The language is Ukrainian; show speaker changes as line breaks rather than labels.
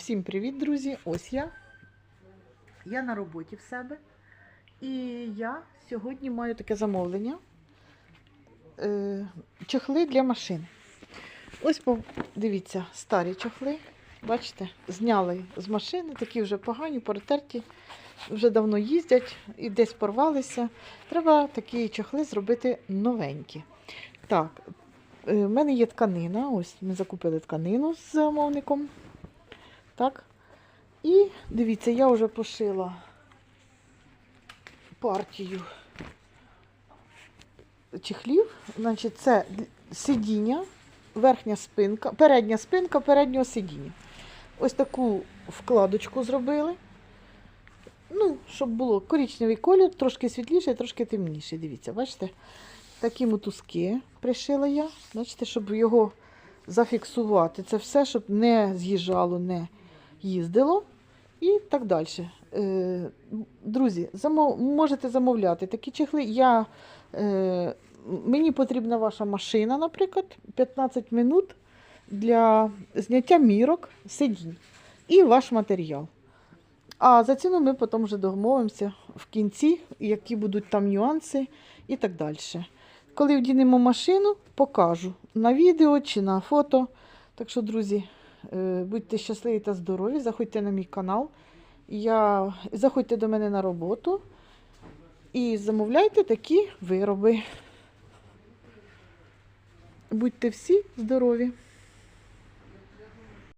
Всім привіт, друзі! Ось я. Я на роботі в себе. І я сьогодні маю таке замовлення. Е, чохли для машин. Ось дивіться, старі чохли. Бачите, зняли з машини, такі вже погані, перетерті, вже давно їздять і десь порвалися. Треба такі чохли зробити новенькі. Так, е, в мене є тканина. Ось ми закупили тканину з замовником. Так. І дивіться, я вже пошила партію чехлів. Значить, це сидіння, верхня спинка, передня спинка переднього сидіння. Ось таку вкладочку зробили. Ну, щоб було коричневий колір, трошки світліший, трошки темніший. Дивіться, бачите? Такі мотузки пришила я. Бачите, щоб його зафіксувати. Це все, щоб не з'їжджало, не їздило і так далі. Е, друзі, можете замовляти такі чехли. Я, е, мені потрібна ваша машина, наприклад, 15 минут для зняття мірок, сидінь і ваш матеріал. А за ціну ми потім вже домовимося в кінці, які будуть там нюанси і так далі. Коли вдінемо машину, покажу на відео чи на фото. Так що, друзі, будьте щасливі та здорові, заходьте на мій канал. Я... Заходьте до мене на роботу і замовляйте такі вироби. Будьте всі здорові!